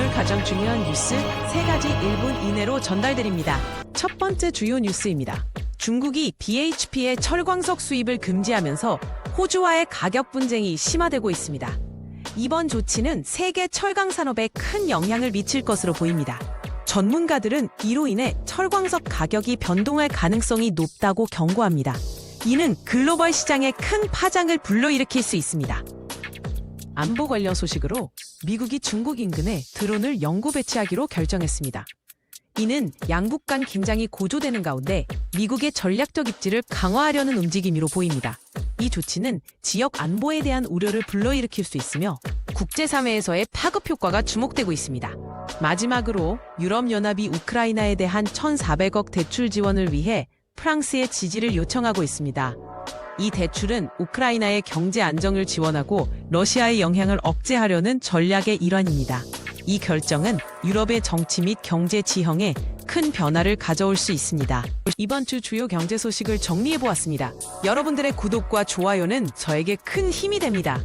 오늘 가장 중요한 뉴스 세 가지 1분 이내로 전달드립니다. 첫 번째 주요 뉴스입니다. 중국이 BHP의 철광석 수입을 금지하면서 호주와의 가격 분쟁이 심화되고 있습니다. 이번 조치는 세계 철강 산업에 큰 영향을 미칠 것으로 보입니다. 전문가들은 이로 인해 철광석 가격이 변동할 가능성이 높다고 경고합니다. 이는 글로벌 시장에 큰 파장을 불러일으킬 수 있습니다. 안보 관련 소식으로 미국이 중국 인근에 드론을 영구 배치하기로 결정했습니다. 이는 양국 간 긴장이 고조되는 가운데 미국의 전략적 입지를 강화하려는 움직임으로 보입니다. 이 조치는 지역 안보에 대한 우려를 불러일으킬 수 있으며 국제사회에서의 파급 효과가 주목되고 있습니다. 마지막으로 유럽연합이 우크라이나에 대한 1,400억 대출 지원을 위해 프랑스의 지지를 요청하고 있습니다. 이 대출은 우크라이나의 경제 안정을 지원하고 러시아의 영향을 억제하려는 전략의 일환입니다. 이 결정은 유럽의 정치 및 경제 지형에 큰 변화를 가져올 수 있습니다. 이번 주 주요 경제 소식을 정리해 보았습니다. 여러분들의 구독과 좋아요는 저에게 큰 힘이 됩니다.